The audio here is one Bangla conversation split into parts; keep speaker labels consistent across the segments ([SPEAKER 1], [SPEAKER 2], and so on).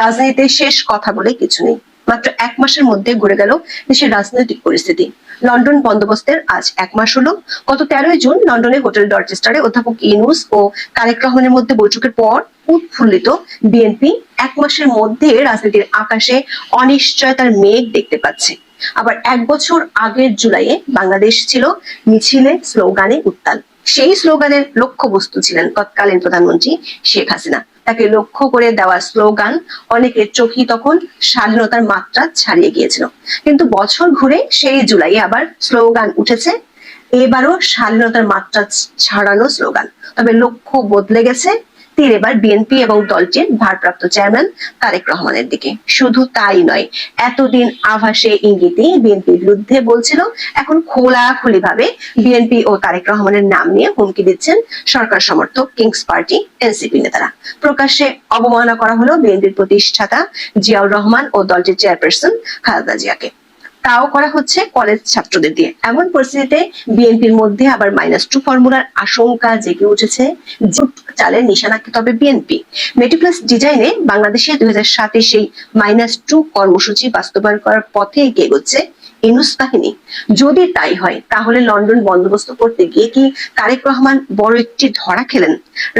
[SPEAKER 1] রাজনীতিতে শেষ কথা বলে কিছু নেই মাত্র এক মাসের মধ্যে ঘুরে গেল দেশের রাজনৈতিক পরিস্থিতি লন্ডন বন্দোবস্তের আজ এক মাস হলো গত তেরোই জুন লন্ডনে হোটেল ডরচেস্টারে অধ্যাপক ইনুস ও তারেক রহমানের মধ্যে বৈঠকের পর উৎফুল্লিত বিএনপি এক মাসের মধ্যে রাজনীতির আকাশে অনিশ্চয়তার মেঘ দেখতে পাচ্ছে আবার এক বছর আগের জুলাইয়ে বাংলাদেশ ছিল মিছিলে স্লোগানে উত্তাল সেই স্লোগানের লক্ষ্যবস্তু ছিলেন তৎকালীন প্রধানমন্ত্রী শেখ হাসিনা তাকে লক্ষ্য করে দেওয়া স্লোগান অনেকের চোখই তখন স্বাধীনতার মাত্রা ছাড়িয়ে গিয়েছিল কিন্তু বছর ঘুরে সেই জুলাই আবার স্লোগান উঠেছে এবারও স্বাধীনতার মাত্রা ছাড়ানো স্লোগান তবে লক্ষ্য বদলে গেছে তীর এবার বিএনপি এবং দলটির ভারপ্রাপ্ত চেয়ারম্যান তারেক রহমানের দিকে শুধু তাই নয় এতদিন আভাসে ইঙ্গিতে বিএনপির বিরুদ্ধে বলছিল এখন খোলাখুলি ভাবে বিএনপি ও তারেক রহমানের নাম নিয়ে হুমকি দিচ্ছেন সরকার সমর্থক কিংস পার্টি এনসিপি নেতারা প্রকাশ্যে অবমাননা করা হলো বিএনপির প্রতিষ্ঠাতা জিয়াউর রহমান ও দলটির চেয়ারপারসন খালেদা জিয়াকে তাও করা হচ্ছে কলেজ ছাত্রদের দিয়ে এমন পরিস্থিতিতে বিএনপির মধ্যে আবার মাইনাস টু ফর্মুলার আশঙ্কা জেগে উঠেছে চালের নিশানাকে তবে বিএনপি মেট্রিপ্লাস ডিজাইনে বাংলাদেশে দুই সেই মাইনাস টু কর্মসূচি বাস্তবায়ন করার পথে এগিয়ে এগোচ্ছে ইউনুস বাহিনী যদি তাই হয় তাহলে লন্ডন বন্দোবস্ত করতে গিয়ে কি তারেক রহমান বড় একটি ধরা খেলেন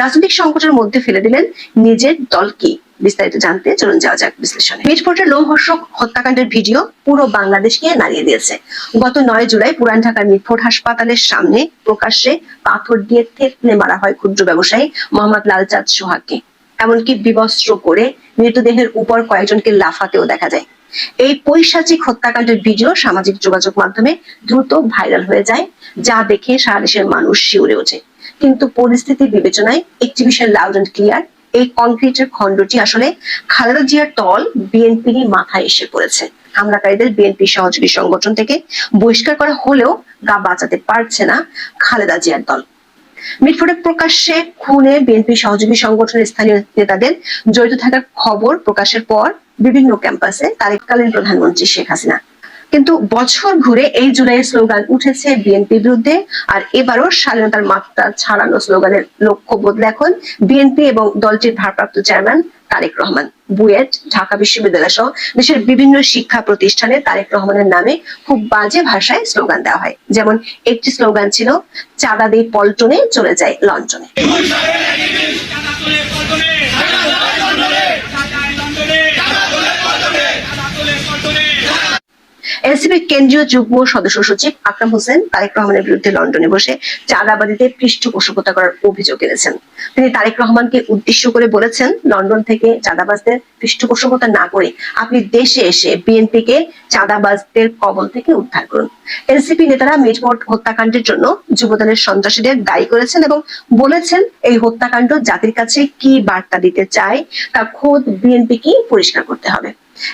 [SPEAKER 1] রাজনৈতিক সংকটের মধ্যে ফেলে দিলেন নিজের দলকে বিস্তারিত জানতে চলুন যাওয়া যাক বিশ্লেষণে মিটফোর্টের লোমহর্ষক হত্যাকাণ্ডের ভিডিও পুরো বাংলাদেশকে নাড়িয়ে দিয়েছে গত নয় জুলাই পুরান ঢাকার মিটফোর্ট হাসপাতালের সামনে প্রকাশ্যে পাথর দিয়ে থেতলে মারা হয় ক্ষুদ্র ব্যবসায়ী মোহাম্মদ লালচাঁদ সোহাগকে এমনকি বিবস্ত্র করে মৃতদেহের উপর কয়েকজনকে লাফাতেও দেখা যায় এই পৈশাচিক হত্যাকাণ্ডের ভিডিও সামাজিক যোগাযোগ মাধ্যমে দ্রুত ভাইরাল হয়ে যায় যা দেখে সারা দেশের মানুষ শিউরে ওঠে কিন্তু পরিস্থিতি বিবেচনায় একটি বিষয় লাউড অ্যান্ড ক্লিয়ার এই কংক্রিটের খণ্ডটি আসলে খালেদা জিয়ার তল বিএনপির মাথায় এসে পড়েছে হামলাকারীদের বিএনপি সহযোগী সংগঠন থেকে বহিষ্কার করা হলেও গা বাঁচাতে পারছে না খালেদা জিয়ার দল মিটফোর্ডে প্রকাশ্যে খুনে বিএনপি সহযোগী সংগঠনের স্থানীয় নেতাদের জড়িত থাকার খবর প্রকাশের পর বিভিন্ন ক্যাম্পাসে তারেককালীন প্রধানমন্ত্রী শেখ হাসিনা কিন্তু বছর ঘুরে এই জুলাইয়ের স্লোগান উঠেছে বিএনপির বিরুদ্ধে আর এবারও স্বাধীনতার মাত্রা ছাড়ানো স্লোগানের লক্ষ্য বদলে এখন বিএনপি এবং দলটির ভারপ্রাপ্ত চেয়ারম্যান তারেক রহমান বুয়েট ঢাকা বিশ্ববিদ্যালয় সহ দেশের বিভিন্ন শিক্ষা প্রতিষ্ঠানে তারেক রহমানের নামে খুব বাজে ভাষায় স্লোগান দেওয়া হয় যেমন একটি স্লোগান ছিল চাঁদা দিয়ে পল্টনে চলে যায় লন্ডনে এনএসএফের কেন্দ্রীয় যুগ্ম সদস্য সচিব আকরাম হোসেন তারেক রহমানের বিরুদ্ধে লন্ডনে বসে পৃষ্ঠপোষকতা করার অভিযোগ এনেছেন তিনি তারেক রহমানকে উদ্দেশ্য করে বলেছেন লন্ডন থেকে চাঁদাবাজদের পৃষ্ঠপোষকতা না করে আপনি দেশে এসে বিএনপিকে চাঁদাবাজদের কবল থেকে উদ্ধার করুন এনসিপি নেতারা মিটমোট হত্যাকাণ্ডের জন্য যুবদলের সন্ত্রাসীদের দায়ী করেছেন এবং বলেছেন এই হত্যাকাণ্ড জাতির কাছে কি বার্তা দিতে চায় তা খোদ বিএনপিকেই পরিষ্কার করতে হবে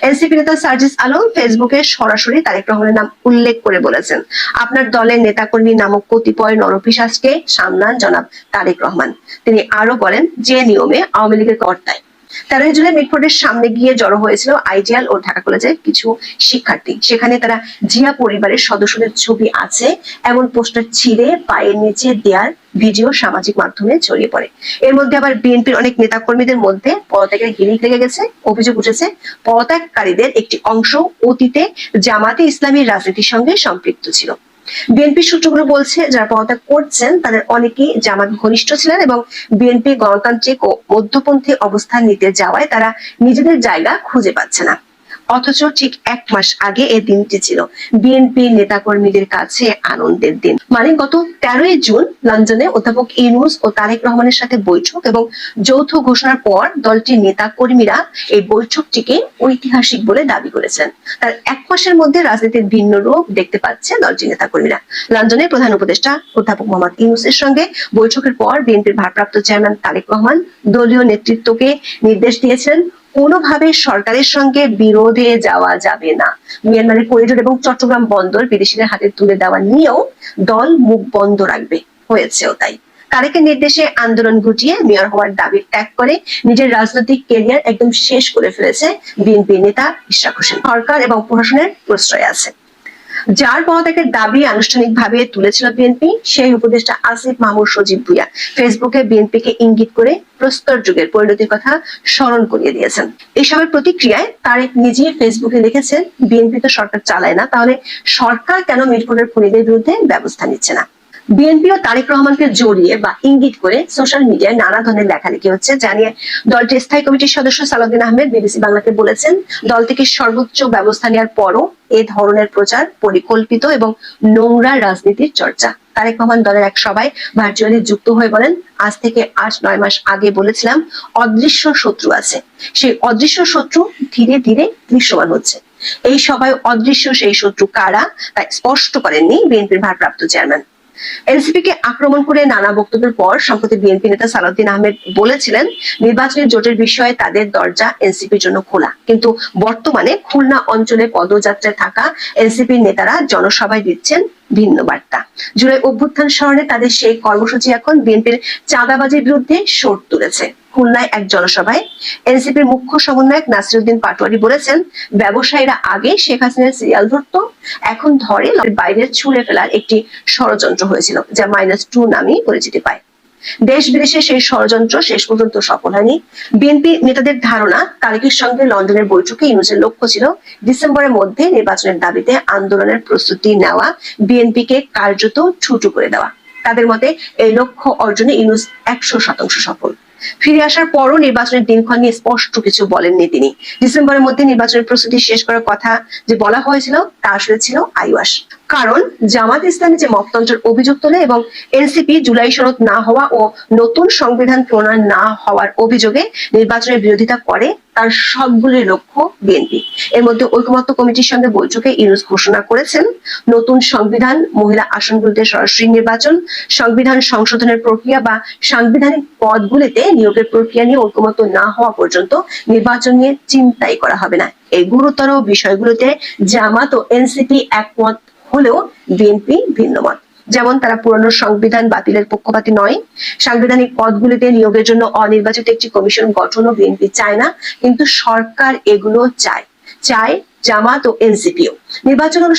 [SPEAKER 1] এনসিপি সার্জিস আলম ফেসবুকে সরাসরি তারেক রহমানের নাম উল্লেখ করে বলেছেন আপনার দলের নেতাকর্মী নামক কতিপয় নরপিশাসকে সামনান জনাব তারেক রহমান তিনি আরো বলেন যে নিয়মে আওয়ামী লীগের কর্তায় তেরোই জুলাই মিটফোর্ডের সামনে গিয়ে জড়ো হয়েছিল আইডিয়াল ও ঢাকা কলেজের কিছু শিক্ষার্থী সেখানে তারা জিয়া পরিবারের সদস্যদের ছবি আছে এমন পোস্টার ছিঁড়ে পায়ের নিচে দেয়ার ভিডিও সামাজিক মাধ্যমে ছড়িয়ে পড়ে এর মধ্যে আবার বিএনপির অনেক নেতা কর্মীদের মধ্যে পদত্যাগের হিড়িক লেগে গেছে অভিযোগ উঠেছে পদত্যাগকারীদের একটি অংশ অতীতে জামাতে ইসলামীর রাজনীতির সঙ্গে সম্পৃক্ত ছিল বিএনপি সূত্রগুলো বলছে যারা পদত্যাগ করছেন তাদের অনেকেই জামাত ঘনিষ্ঠ ছিলেন এবং বিএনপি গণতান্ত্রিক ও মধ্যপন্থী অবস্থান নিতে যাওয়ায় তারা নিজেদের জায়গা খুঁজে পাচ্ছে না অথচ ঠিক এক মাস আগে এ দিনটি ছিল বিএনপি নেতাকর্মীদের কাছে আনন্দের দিন মানে গত তেরোই জুন লন্ডনে অধ্যাপক ইনুস ও তারেক রহমানের সাথে বৈঠক এবং যৌথ ঘোষণার পর দলটির নেতা কর্মীরা এই বৈঠকটিকে ঐতিহাসিক বলে দাবি করেছেন তার এক মাসের মধ্যে রাজনীতির ভিন্ন রূপ দেখতে পাচ্ছে দলটির নেতা কর্মীরা লন্ডনে প্রধান উপদেষ্টা অধ্যাপক মোহাম্মদ ইউনুসের সঙ্গে বৈঠকের পর বিএনপির ভারপ্রাপ্ত চেয়ারম্যান তারেক রহমান দলীয় নেতৃত্বকে নির্দেশ দিয়েছেন কোনোভাবে সরকারের সঙ্গে বিরোধে যাওয়া যাবে না মিয়ানমারের করিডোর এবং চট্টগ্রাম বন্দর বিদেশিদের হাতে তুলে দেওয়া নিয়েও দল মুখ বন্ধ রাখবে হয়েছেও তাই কারেকের নির্দেশে আন্দোলন ঘটিয়ে মেয়র হওয়ার দাবি ত্যাগ করে নিজের রাজনৈতিক কেরিয়ার একদম শেষ করে ফেলেছে বিএনপি নেতা ইশরাক হোসেন সরকার এবং প্রশাসনের প্রশ্রয় আছে যার পদত্যাগের দাবি আনুষ্ঠানিকভাবে তুলেছিল বিএনপি সেই উপদেষ্টা আসিফ মাহমুদ সজীব ভুইয়া ফেসবুকে বিএনপিকে ইঙ্গিত করে প্রস্তর যুগের পরিণতির কথা স্মরণ করিয়ে দিয়েছেন এসবের প্রতিক্রিয়ায় তারেক নিজে ফেসবুকে লিখেছেন বিএনপি তো সরকার চালায় না তাহলে সরকার কেন মিরপুরের খুনিদের বিরুদ্ধে ব্যবস্থা নিচ্ছে না বিএনপি ও তারেক রহমানকে জড়িয়ে বা ইঙ্গিত করে সোশ্যাল মিডিয়ায় নানা ধরনের লেখালেখি হচ্ছে জানিয়ে দলটির স্থায়ী কমিটির সদস্য সালাউদ্দিন আহমেদ বিবিসি বাংলাকে বলেছেন দল থেকে সর্বোচ্চ ব্যবস্থা নেওয়ার পরও এ ধরনের প্রচার পরিকল্পিত এবং নোংরা রাজনীতির চর্চা তারেক রহমান দলের এক সভায় ভার্চুয়ালি যুক্ত হয়ে বলেন আজ থেকে আজ নয় মাস আগে বলেছিলাম অদৃশ্য শত্রু আছে সেই অদৃশ্য শত্রু ধীরে ধীরে দৃশ্যমান হচ্ছে এই সভায় অদৃশ্য সেই শত্রু কারা তা স্পষ্ট করেননি বিএনপির ভারপ্রাপ্ত চেয়ারম্যান এনসিপি কে আক্রমণ করে নানা বক্তব্যের পর সম্প্রতি বিএনপি নেতা সালাউদ্দিন আহমেদ বলেছিলেন নির্বাচনী জোটের বিষয়ে তাদের দরজা এনসিপির জন্য খোলা কিন্তু বর্তমানে খুলনা অঞ্চলে পদযাত্রায় থাকা এনসিপির নেতারা জনসভায় দিচ্ছেন ভিন্ন বার্তা জুলাই অভ্যুত্থান স্মরণে তাদের সেই কর্মসূচি এখন বিএনপির চাঁদাবাজির বিরুদ্ধে সোর তুলেছে খুলনায় এক জনসভায় এনসিপির মুখ্য সমন্বয়ক নাসিরুদ্দিন পাটোয়ারি বলেছেন ব্যবসায়ীরা আগে শেখ হাসিনার সিরিয়াল ধরত এখন ধরে বাইরের ছুঁড়ে ফেলার একটি ষড়যন্ত্র হয়েছিল যা মাইনাস টু নামে পরিচিতি পায় দেশ বিদেশে সেই ষড়যন্ত্র শেষ পর্যন্ত সফল হয়নি বিএনপি নেতাদের ধারণা তারেকের সঙ্গে লন্ডনের বৈঠকে ইউনুসের লক্ষ্য ছিল ডিসেম্বরের মধ্যে নির্বাচনের দাবিতে আন্দোলনের প্রস্তুতি নেওয়া বিএনপিকে কার্যত ছুটু করে দেওয়া তাদের মতে এই লক্ষ্য অর্জনে ইউনুস একশো শতাংশ সফল ফিরে আসার পরও নির্বাচনের দিনক্ষণ নিয়ে স্পষ্ট কিছু বলেননি তিনি ডিসেম্বরের মধ্যে নির্বাচনের প্রস্তুতি শেষ করার কথা যে বলা হয়েছিল তা আসলে ছিল আইওয়াস কারণ জামাত ইসলামী যে মততন্ত্রের অভিযোগ তোলে এবং এনসিপি জুলাই শরৎ না হওয়া ও নতুন সংবিধান প্রণয়ন না হওয়ার অভিযোগে নির্বাচনের বিরোধিতা করে তার সবগুলির লক্ষ্য বিএনপি এর মধ্যে ঐক্যমত্য কমিটির সঙ্গে বৈঠকে ইউনুস ঘোষণা করেছেন নতুন সংবিধান মহিলা আসনগুলিতে সরাসরি নির্বাচন সংবিধান সংশোধনের প্রক্রিয়া বা সাংবিধানিক পদগুলিতে নিয়োগের প্রক্রিয়া নিয়ে ঐক্যমত্য না হওয়া পর্যন্ত নির্বাচন নিয়ে চিন্তাই করা হবে না এই গুরুতর বিষয়গুলোতে জামাত ও এনসিপি একমত হলেও বিএনপি ভিন্নমত যেমন তারা পুরনো সংবিধান বাতিলের পক্ষপাতি নয় সাংবিধানিক পদগুলিতে নিয়োগের জন্য অনির্বাচিত একটি কমিশন গঠনও বিএনপি চায় না কিন্তু সরকার এগুলো চায় চায় জামাত ও এনসিপিও নির্বাচন